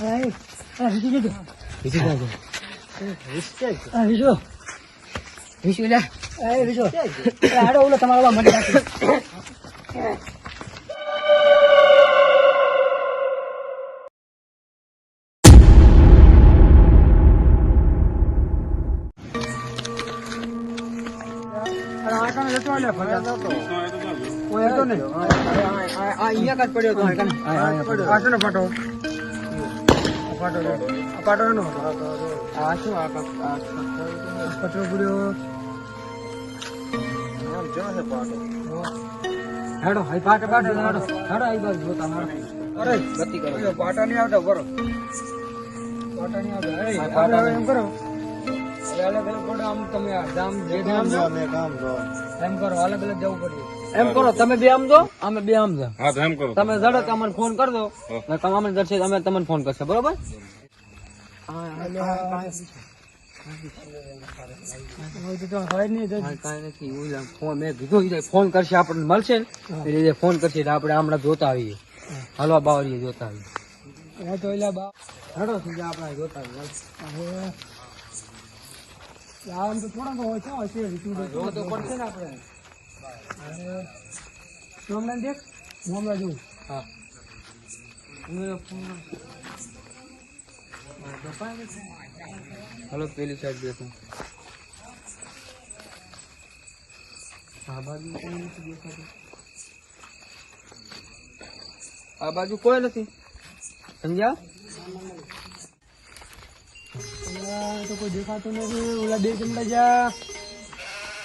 Ah? Ah. Eh, આ- આ અહીંયા કાંઈ પડ્યો હતો. આ- આ- આ પડ્યો. પાછળનો પાટો આ પાટો છે. આ પાટો એનો હતો. આ શું આ કાંઈક- આ કાંઈક- કચરો પૂર્યો હેડો હાઈ પાટો પાટો હેડો. હેડો આઈ બાજુ જોતા હેડો અરે ગતિ કરો. પાટા નહીં આવતા બરો પાટા નહીં આવતા. એ હા, આપણે પાટા. હવે એમ કરો. અલગ અલગ પડે આમ તમે આ ગામ જે એમ કરો અલગ અલગ જવું પડે. એમ કરો તમે બે આમ જો અમે બે આમ દો. હા એમ કરો. તમે જડો અમને ફોન કરી દો. ને તમે અમને અમે તમને ફોન કરશે બરોબર? ફોન કરશે આપણને મળશે ને એટલે એ ફોન કરશે આપણે હમણાં જોતા આવીએ. હલવા બાવરીએ જોતા આવીએ. આપણે જોતા આવીએ આમ તો થોડાક હોય છે હશે વિષ્ણુ તો. જોવો તો પડશે ને આપણે. સોમનાથ દેખ. હમણાં જોઉં હા. હલો પેલી સાઈડ દેખું આ બાજુ કોઈ નથી દેખાતું. આ બાજુ કોઈ નથી. સમજ્યા? તો કોઈ દેખાતું નથી. ઓલા બે ચમડા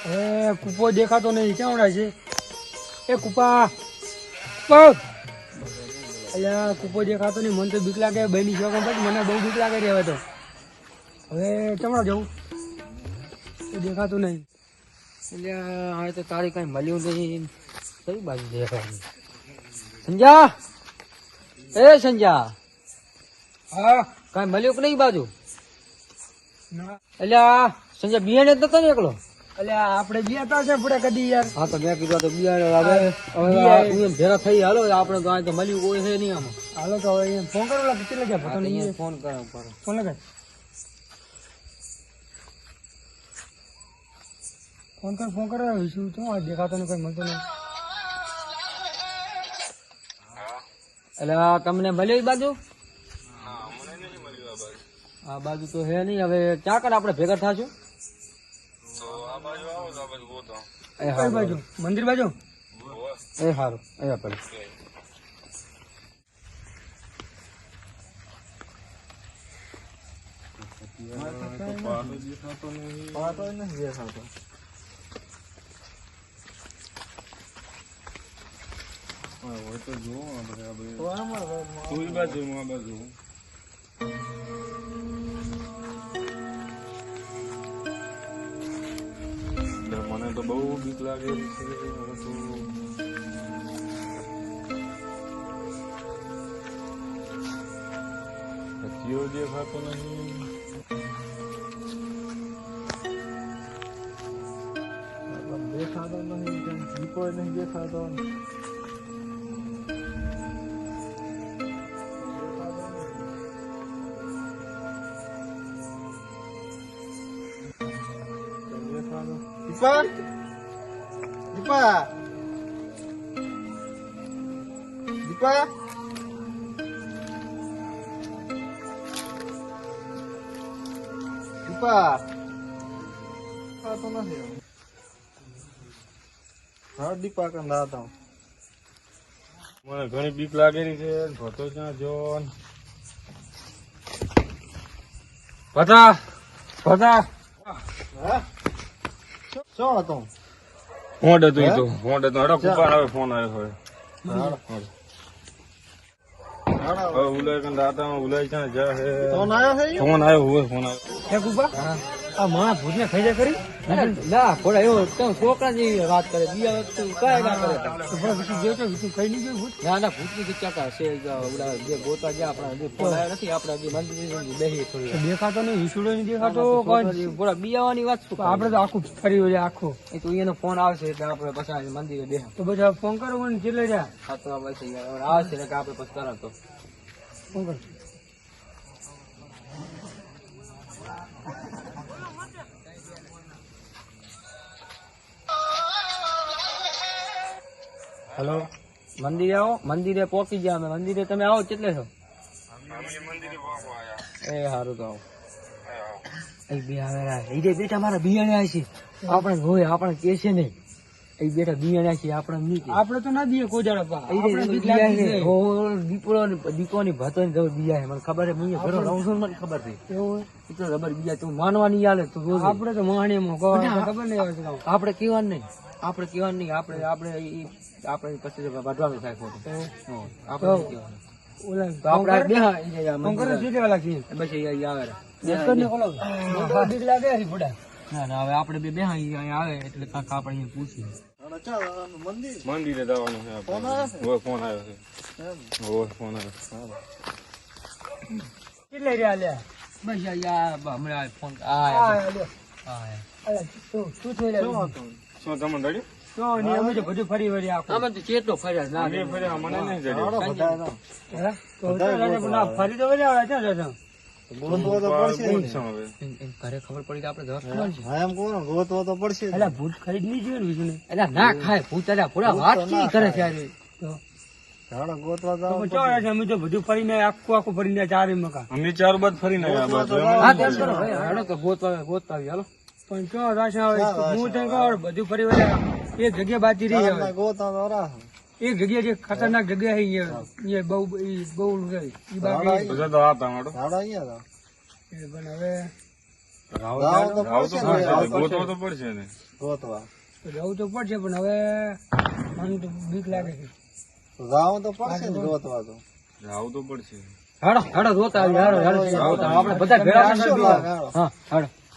હવે કૂપો દેખાતો નહીં. ક્યાં છે? એ કૂપા કૂપા અલ્યા કૂપો દેખાતો નહીં. મને તો બીક લાગે. બની શકો પછી મને બહુ બીક લાગે હવે તો. હવે ચમડા જવું. એ દેખાતું નહીં. એટલે હવે તો તારી કઈ મળ્યું નહીં. કઈ બાજુ દેખાય સંજા એ સંજા હા? કઈ મળ્યું કે નહીં બાજુ? એટલે આ સંજય તો જ નતો એકલો? આપણે ગયા છે પડે કદી યાર. હા તો મેં કીધું તો હવે હું ભેરા થઈ હાલો આપણે તો આ તો મળ્યું કોઈ છે નહીં આમાં. હાલો તો હવે ફોન કરો લાગે કેટલે ગયા ફોન કરો ફોન લગાય. ફોન કર ફોન કર શું શું આ દેખાતો નહીં કોઈ મળતો નહીં. એટલે આ તમને મળ્યું એ બાજુ? આ બાજુ. તો હે નહીં હવે ક્યાં કર આપણે ભેગા થાશું. એ હારું બાજુ? મંદિર બાજુ? એ સારું એ આપણે તું બાજુ આ બાજુ. લાગે એમ છે હવે તો હથિયો દેખાતો નહીં દેખાતો નહીં દીપો નહીં દેખાતો દીપા દીપા દીપા દીપા આ તો નથી હા દીપા કંદ આવતા મને ઘણી બીક લાગેલી છે ભતો ત્યાં જો ભતા ભતા હા શું હતો ફોન હતું તો. ફોન હતું. હડો કુપાર હવે ફોન આવ્યો હવે. ઉલાય કંદ આતા ઉલાય ક્યાં જા હે ફોન આવ્યો હોય ફોન આવ્યો. હે કુપા આ મારા ભૂતને ખાઈ જાય કરી ના થોડા એવો તમે છોકરા જેવી વાત કરે બીજા વખતે કઈ ના કરે. નહીં ગયું ભૂત? ની ચકા છે જે ગોતા ગયા આપણા ફોન નથી આપણે હજી મંદિર બેહી થોડી દેખાતો નહીં વિસુડો નહીં દેખાતો બોલા બીજાવાની વાત શું તો તો આખું ફરી વળે આખું. એ તો એનો ફોન આવશે એટલે આપણે પછી મંદિરે બે તો બધા ફોન કરો મને કેટલે જા હા તો બસ આવશે એટલે આપડે આપણે પછી કરો તો ફોન કર. હેલો? મંદિરે આવો? મંદિરે પહોંચી ગયા અમે. મંદિરે તમે આવો? કેટલે છો? એ સારું તો આવો. એ બે આવે એ બેટા મારા બિયાણ્યા છે. આપણે હોય આપણે કે છે નહીં. એ બેટા બિયાણ્યા છે આપણે નહીં આપણે તો ના દઈએ. હો, દીપડો દીપો ની ભાતો ને બિયા મને ખબર હું ઘરો રહું છું મને ખબર છે. તો જબર બિયા તું માનવાની નહીં આલે તું આપણે તો માણીમાં ખબર નહીં. આપણે કેવાનું નહીં. આપણે કહેવાનું નહીં આપણે આપણે આપણે પછી વાઢવાનું થાય ખોટું આપણે નહીં કહેવાનું. ઓલા તો આપણે આ બેહા ઈ જે આ ફોન કરો મંદિરે. શું કહેવા લાગી બસ ઈ અહીં આવે રે. લશ્કરને બોલો. મને તો બીક લાગે છે ભૂડા. ના ના હવે આપણે બે આવે એટલે કાંક આપણે પૂછીએ અને ચાલ આનું મંદિર મંદિરે જવાનું છે ફોન આવ્યો છે ફોન આવ્યો કેટલા રહ્યા લ્યા? બસ આ- આ હમણાં ફોન આ શું- શું થયું લ્યા? શું તમને રડ્યું અમે તો બધું ફરી વળી આખું. આમાં તો ચેટલો ફર્યા ના અમે ફર્યા મને નહીં જડ્યું. તો. ફરી વળી આવે છે. ગોતવો તો પડશે. ઘરે ખબર પડી ગોતવો તો ભૂત ખરીદ નહીં જોઈએ ને. અલા ના ખાય ભૂત અલા પૂરા વાત કરે છે? અમે તો બધું ફરીને આખું આખું ફરીને ચારે મકા અમે ચાર બાદ ફરીને ગોતવા ગોતવા આવી હાલો. પણ ચો હું તને કહું બધું ફરી વળી એક જગ્યા બાકી રહી એક જગ્યા જે ખતરનાક જગ્યા છે અહીંયા. અહીંયા બહુ બહુ ઈ બાકી તો પણ હવે પડશે ને. પડશે ગોતવો તો પડશે ને. ગોતવા. જવું તો પડશે પણ હવે મને તો બીક લાગે છે. રાવ તો પડશે ને ગોતવા તો. રાવ તો પડશે. હાડો હાડો જોતા આવી હાલો હાલો આપણે બધા? હાલો. હા હાલો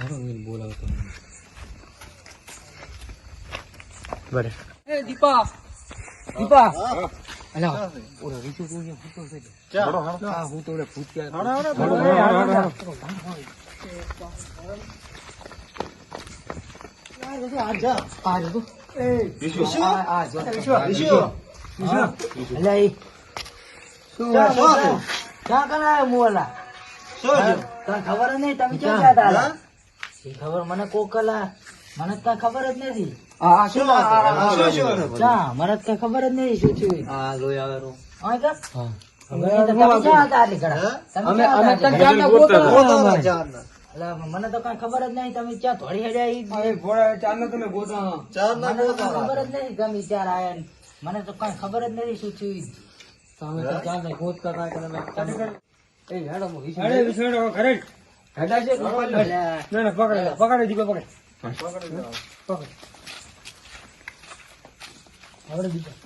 હેડો એને બોલાવતો બરે એ દીપા દીપા અલા ઓલો રીતુ તું અહીંયા ફૂટો છે હા હું તો ઓલે ભૂત કરાય મોલા શું છે? તને ખબર નહીં તમે ક્યાં ગયા હતા હા? એ ખબર મને કોકલા મને તો કાંઈ ખબર જ નથી. આ શું વાત? આ શું શું હતું? ચા મને તો ખબર જ નથી શું થયું. હા લોહી આવે હા કે મને તો કઈ ખબર જ નહીં તમે ક્યાં થોડી હેડ્યા. ખબર જ નહીં તમે ચાર આયા મને તો કઈ ખબર જ નથી શું થયું તમે ગોતતા ઘરે જ. હેડા છે કે અલ્યા. ના ના પકડે પકડે દીપા પકડે. પકડ હવે દીપા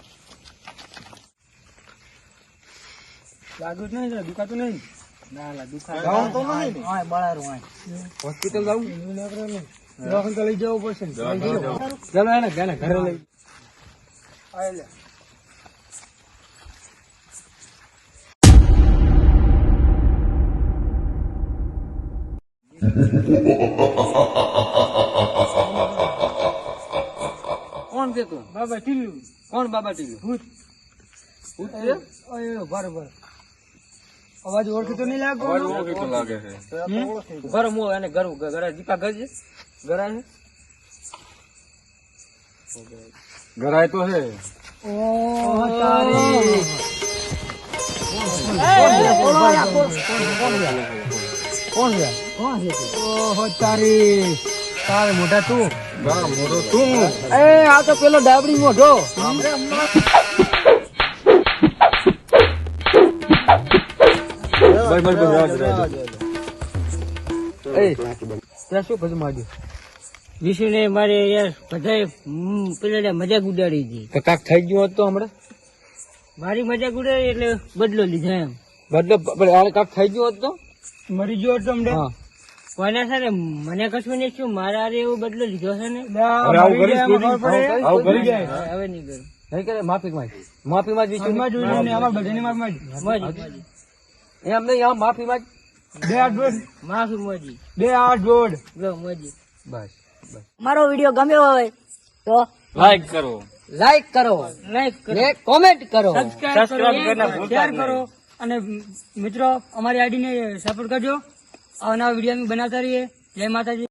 લાગ્યું જ નહીં ને દુખાતું નહીં. ના દુખાય. નહીં. ને. બળારું હોસ્પિટલ જાવું દવાખાને લઈ જવું પડશે. ચાલો એને ઘરે લઈ. કોણ કેતું બાબા ટીવ્યું કોણ બાબા ટીવી ભૂત ભૂત છે ઓય બરોબર અવાજ ઓળખતો નહીં લાગે અવાજ ઓળખીતો લાગે છે ગયું. ઘર મો એને ઘર ઘર દીપા ઘર છે ઘર છે ગરાય તો હે તારી કોણ છે ઓહો તારી તારે મોટા તું? બા મોટો તું. એ આ તો પેલો ડાબડી મોઢો બસ બસ બસ રાજ રાજ એ ત્યાં શું પછી માંગ્યું વિશુને મારે યાર બધાએ પેલા મજાક ઉડાડી હતી. તો કાક થઈ ગયું હતું હમણાં? મારી મજાક ઉડાડી એટલે બદલો લીધો એમ. બદલો પણ કાક થઈ ગયું હતું મરી ગયો હતો અમને હા. કોને છે ને મને કશું નહીં શું મારા એવું બદલો લીધો છે ને? હવે નહીં કરું. નહીં કરે માફી માંગ માફી માંગ બીજું ઘરમાં જોઈ લઈને અમારે બધાની માફી માંગી. માફી માંગ. બે હાથ જોડ. માફી મોજી. બે હાથ જોડ. લો મોજી. બસ બસ. મારો વીડિયો ગમ્યો હોય તો લાઈક કરો. લાઈક કરો. લાઈક કરો. કોમેન્ટ કરો. સબસ્ક્રાઇબ કરો શેર કરો અને મિત્રો અમારી આઈડી ને સપોર્ટ કરજો. આવનારા વીડિયો અમે બનાવતા રહીએ. જય માતાજી.